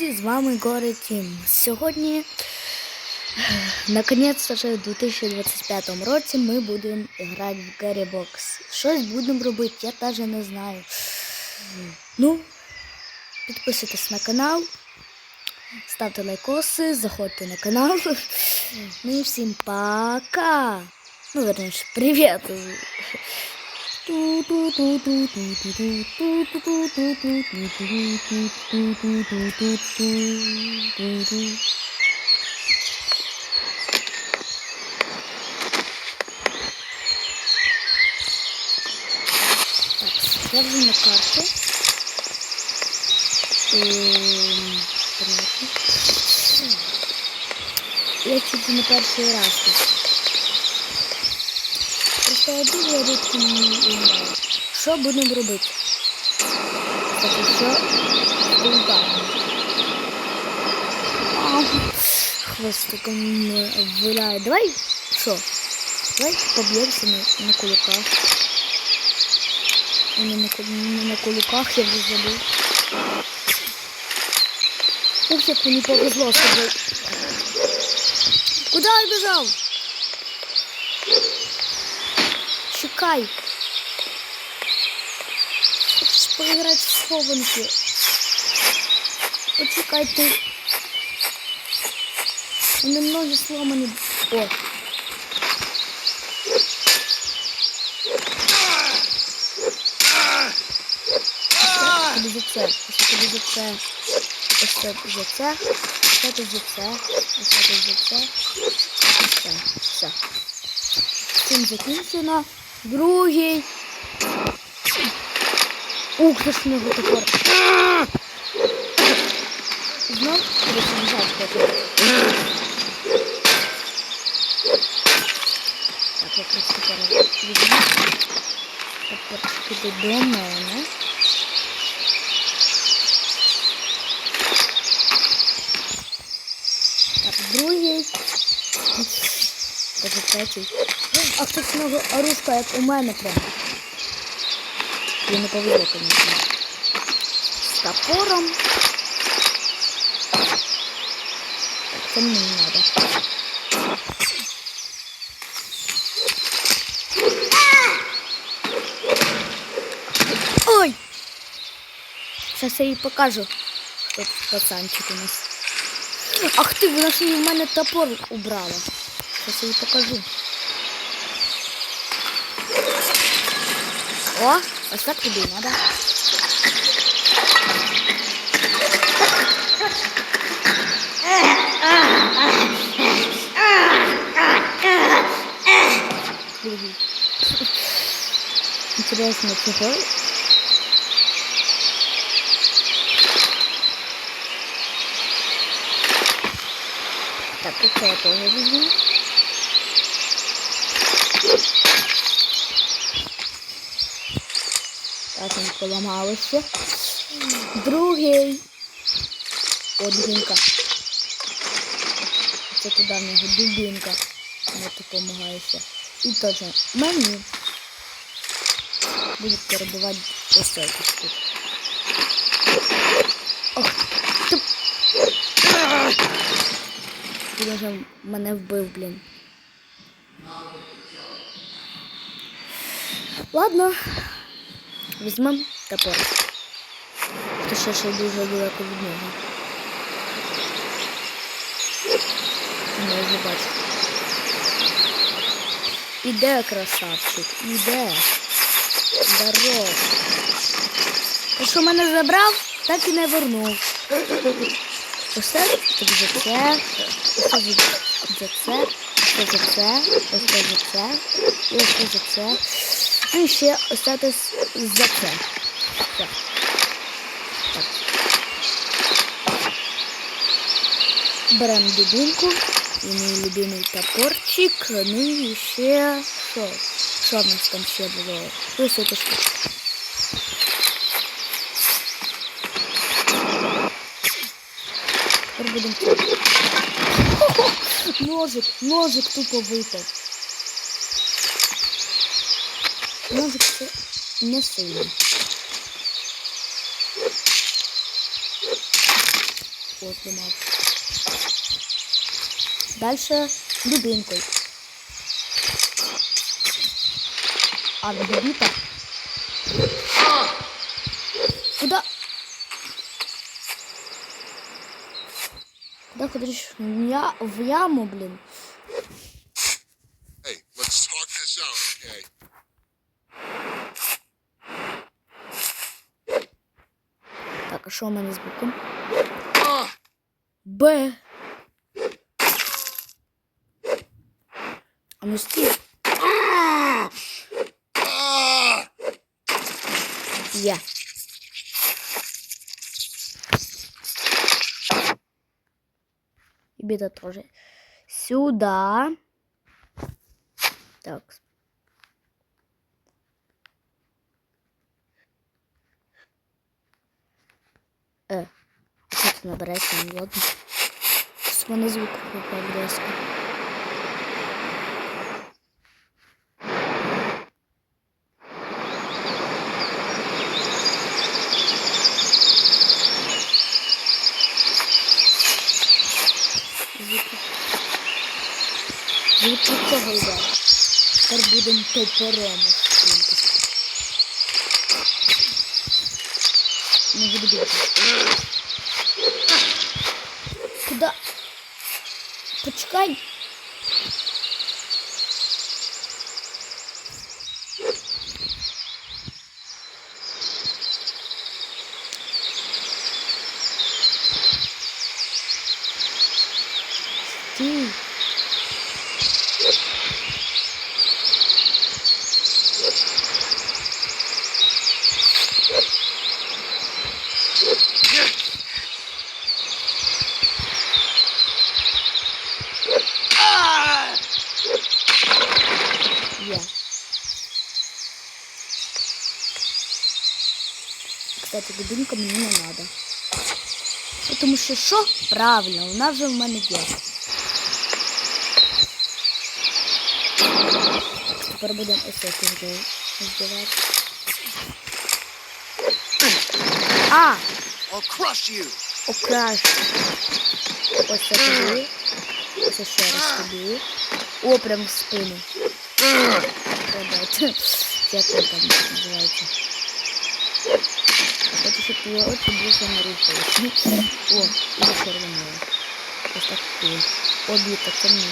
З вами Горе Тім. Сьогодні, наконець, вже в 2025 році ми будемо грати в Гаррі Бокс. Щось будемо робити, я теж не знаю. Ну, підписуйтесь на канал, ставте лайкоси, заходьте на канал. Ну і всім пока. Ну, верніше, привіт. Я вже на карті. Ем. Я чуть не перший раз тут. Я дуже рідко граю. Що будемо робити? Кстати, що ударом. Хвостиком виляє. Давай що? Давай поб'ємося на, на кулаках. Не на, не на кулаках я вже забув. Ух, як мені повезло з тобою. Куда я бежал? Чекай. Хочеш поіграти в схованки? Почекай ти. Вони ноги сломані. О. Тобі за це. Ось тобі це. Це. Ось це. Ось це за це. Все. Цим закінчено. Другий. Ух, ти ж нього тепер. Знов хоче. Так, я просто тепер візьму. Тепер піду до мене. Так, другий. Даже третій. А хтось нього оружка, як у мене прям. Я не повезло, конечно. З топором. Так, це мені не надо. Ой! Сейчас я їй покажу, хто тут пацанчик у нас. Ах ти, вона ж в мене топор убрала. Сейчас я їй покажу. О, ось так тобі надо. Другий. Интересно, чего? Так, это я тоже возьму. Він поламалося. Другий. О. Це туди в нього дубинка. Не допомагається. І теж мені буде перебувати ось це якось тут. Ох, ти... Вже мене вбив, блін. Ладно. Візьмем топор. То ще ще дуже далеко від нього. Не вже бачу. Іде красавчик, іде. Здоров. Ти що мене забрав, так і не вернув. Ось це тобі за це, ось це за це, ось за це, ось це за це, і ось це за це. І ще остатись за це. Все. Так. Беремо дубинку і мій любимий топорчик. Ну і ще що? Що в нас там ще було? Штука. Тепер будемо. Ножик, ножик тупо випав. Ножик це не сильно. О, зламав. Дальше дубинкою. А, добита. Куда? Куда ходишь? В, я... в яму, блин. Що у мене з боком? Ah! Б. А ну стій. Є. И беда тоже. Сюда. Так. Що це набирається? Ну ладно. З мене звук випав резко. Звук. Від цього йде. Топором. Не буду бігти. Куда? Почекай. Стій. Є. Кстати, мені не треба. Тому що що? Правильно, вона вже в мене є. Тепер будемо ось так збивати. А! Окраш. Ось це тобі. Ось ще раз тобі. О, прям в спину. Продати. Як це там називається? Хочу, щоб очі більше не рухались. О, і зачервоніло. Ось так і. О, біта, це мені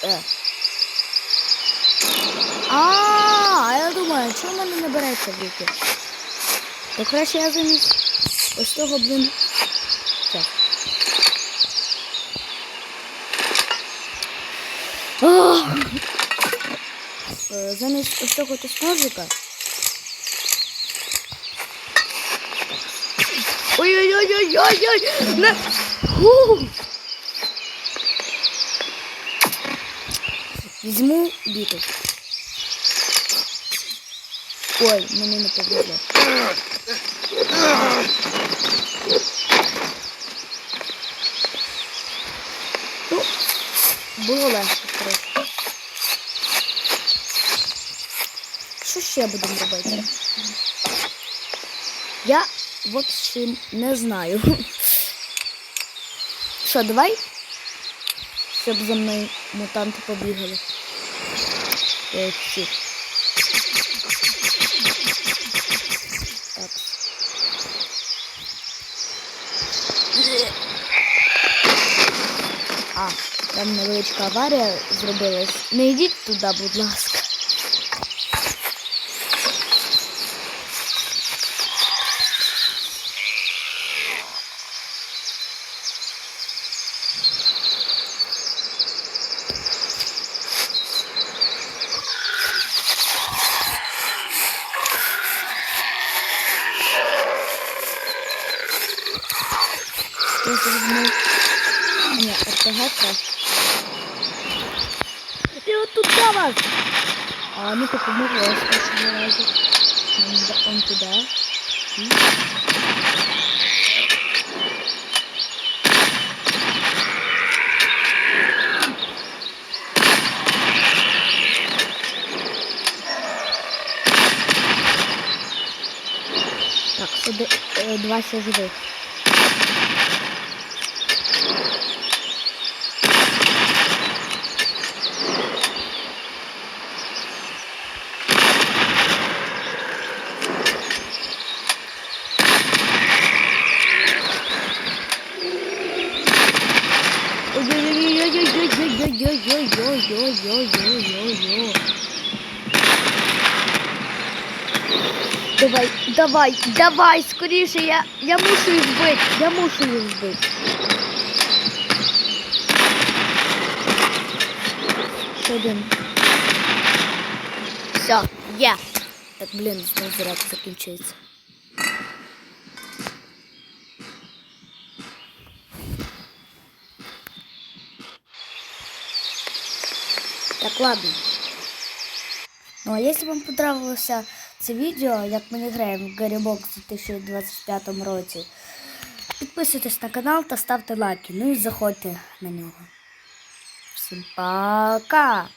треба. Е. А, а я думаю, в мене не береться в руки? То краще я замість ось того, блін. Так. Ах! Е, Замість ось того ось ножика. Ой-ой-ой-ой-ой-ой! Фу! Візьму біту. Ой, мені не повезло. Ну, було легко трохи. Що ще будемо робити? Я, в общем, не знаю. Що, давай? Щоб за мною мутанти побігали. Е. А, там невеличка аварія зробилась. Не йдіть туди, будь ласка. все. І от тут вас! А ну-ка поможу, я спасибо разу. Он туда. Так, э, два сижу. Давай, давай, давай, скоріше, я, я мушу їх вбити, я мушу їх вбити. Ще один. Все, є. Так, блін, знову заряд закінчується. Так, ладно. Ну, а якщо вам понравилося це відео, як ми граємо в Гаррі Бокс у 2025 році, підписуйтесь на канал та ставте лайки. Ну і заходьте на нього. Всім пока!